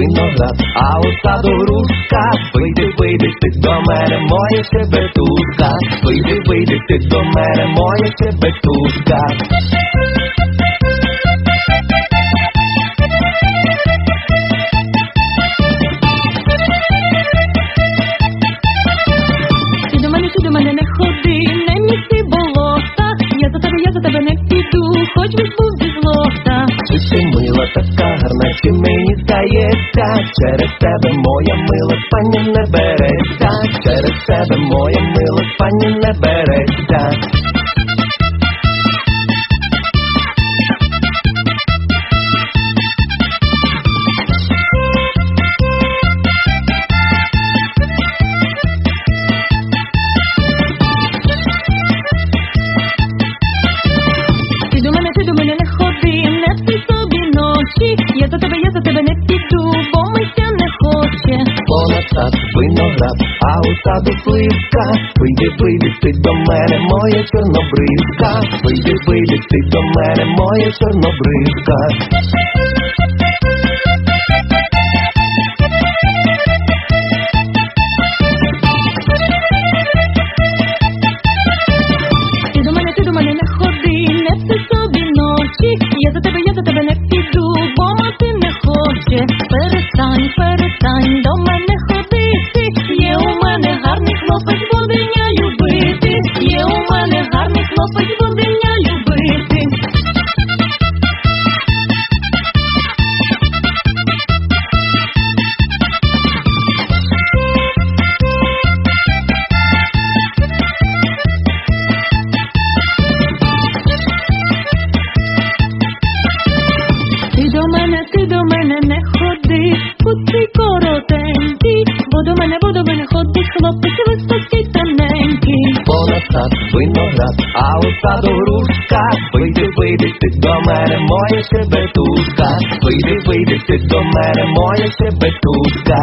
виноград, а у саду грушка. Вийди, вийди ти до мене, моя щебетушка. Вийди, вийди ти до мене, моя щебетушка. Ти до мене, ти до мене не ходи, не місти болота. Я за тебе, я за тебе не піду, хоч би був зі злота. Чи ти мила така через тебе моя мила пані не береться, через тебе моя мила пані не береться. Ти до мене, ти до мене не ходи, не спи собі ночі. Я за тебе, я за тебе не піду, сад, виноград, а у саду сливка. Вийди, вийди до мене, моя чорнобривка. Вийди, вийди до мене, моя чорнобривка. Ти до мене, ти до мене не ходи, не спи собі ночі. Я за тебе, я за тебе не піду, бо мати не хоче. Перестань, перестань до мене до мене, бо до мене ходить хлопець високий тоненький. Понад сад, виноград, а у саду грушка. Вийди, вийди ти до мене, моя щебетушка. Вийди, вийди ти до мене, моя щебетушка.